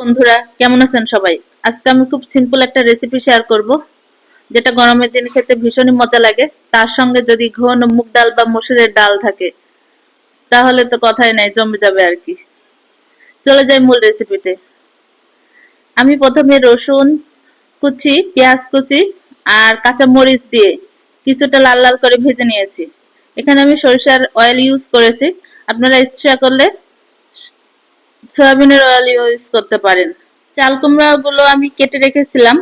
বন্ধুরা, কেমন আছেন সবাই? আজকে আমি খুব সিম্পল একটা রেসিপি শেয়ার করব, যেটা গরমের দিনে খেতে ভীষণই মজা লাগে। তার সঙ্গে যদি ঘন মুগ ডাল বা মসুরের ডাল থাকে, তাহলে তো কথাই নাই, জমে যাবে আর কি। চলে যাই মূল রেসিপিতে আমি প্রথমে রসুন কুচি, পেঁয়াজ কুচি আর কাঁচা মরিচ দিয়ে কিছুটা লাল লাল করে ভেজে নিয়েছি। এখানে আমি সরিষার অয়েল ইউজ করেছি। আপনারা ইচ্ছা করলে সয়াবিনের অয়েল ইউজ করতে পারেন। চাল কুমড়া গুলো আমি কেটে রেখেছিলাম।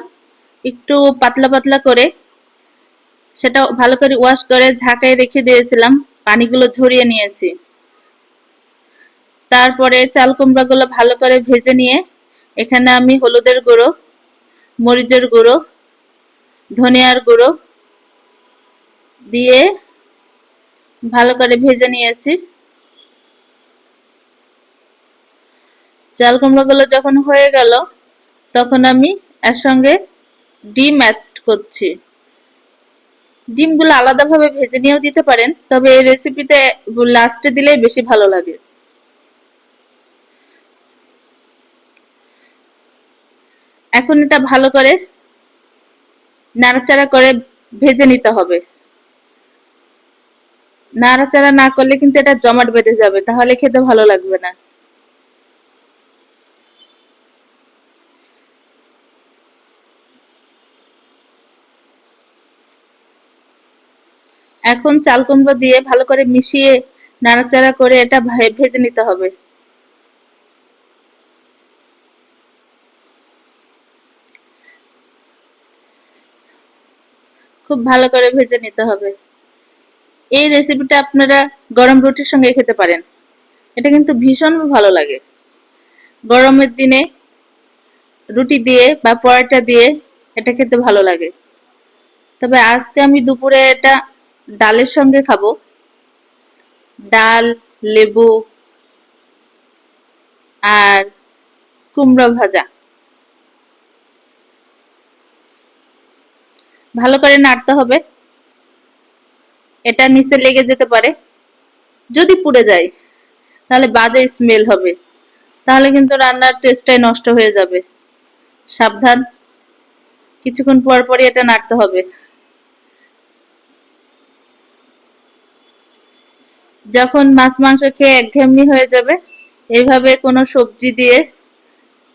একটু পাতলা পাতলা করে। সেটা ভালো করে ওয়াশ করে ঝাঁকায় রেখে দিয়েছিলাম। পানিগুলো ঝরিয়ে নিয়েছি। তারপরে চাল কুমড়া গুলো ভালো করে ভেজে নিয়ে এখানে আমি হলুদের গুঁড়ো, মরিচের গুঁড়ো, ধনিয়ার গুঁড়ো দিয়ে ভালো করে ভেজে নিয়েছি। চাল কুমড়োগুলো যখন হয়ে গেল, তখন আমি এর সঙ্গে ডিম অ্যাড করছি। ডিমগুলো আলাদাভাবে ভেজে নিয়েও দিতে পারেন, তবে এই রেসিপিতে লাস্টে দিলেই বেশি ভালো লাগে। এখন এটা ভালো করে নাড়াচাড়া করে ভেজে নিতে হবে। নাড়াচাড়া না করলে কিন্তু এটা জমাট বেঁধে যাবে, তাহলে খেতে ভালো লাগবে না। এখন চাল কুমড়ো দিয়ে ভালো করে মিশিয়ে নাড়াচাড়া করে এটা ভেজে নিতে হবে। খুব ভালো করে ভেজে নিতে হবে। এই রেসিপিটা আপনারা গরম রুটির সঙ্গে খেতে পারেন। এটা কিন্তু ভীষণ ভালো লাগে। গরমের দিনে রুটি দিয়ে বা পরোটা দিয়ে এটা খেতে ভালো লাগে। তবে আজকে আমি দুপুরে এটা ডালের সঙ্গে খাব। ডাল, লেবু আর কুমড়া ভাজা। ভালো করে নাড়তে হবে। এটা নিচে লেগে যেতে পারে। যদি পুড়ে যায়, তাহলে বাজে স্মেল হবে। তাহলে কিন্তু রান্নার টেস্টটাই নষ্ট হয়ে যাবে। সাবধান। কিছুক্ষণ পর পরই এটা নাড়তে হবে। যখন মাছ মাংস খেয়ে একঘেয়েমি হয়ে যাবে, এইভাবে কোনো সবজি দিয়ে,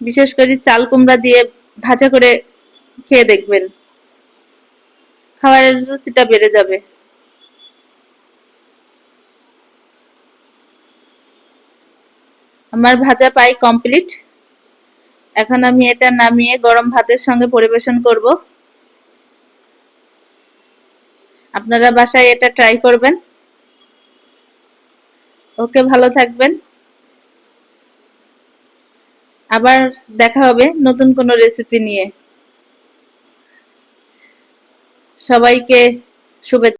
বিশেষ করে চাল কুমড়া দিয়ে ভাজা করে খেয়ে দেখবেন। খাবারের রুচিটা বেড়ে যাবে। আমার ভাজা পাই কমপ্লিট। এখন আমি এটা নামিয়ে গরম ভাতের সঙ্গে পরিবেশন করব। আপনারা বাসায় এটা ট্রাই করবেন। ওকে ভালো থাকবেন। আবার দেখা হবে নতুন কোনো রেসিপি নিয়ে। সবাইকে শুভেচ্ছা।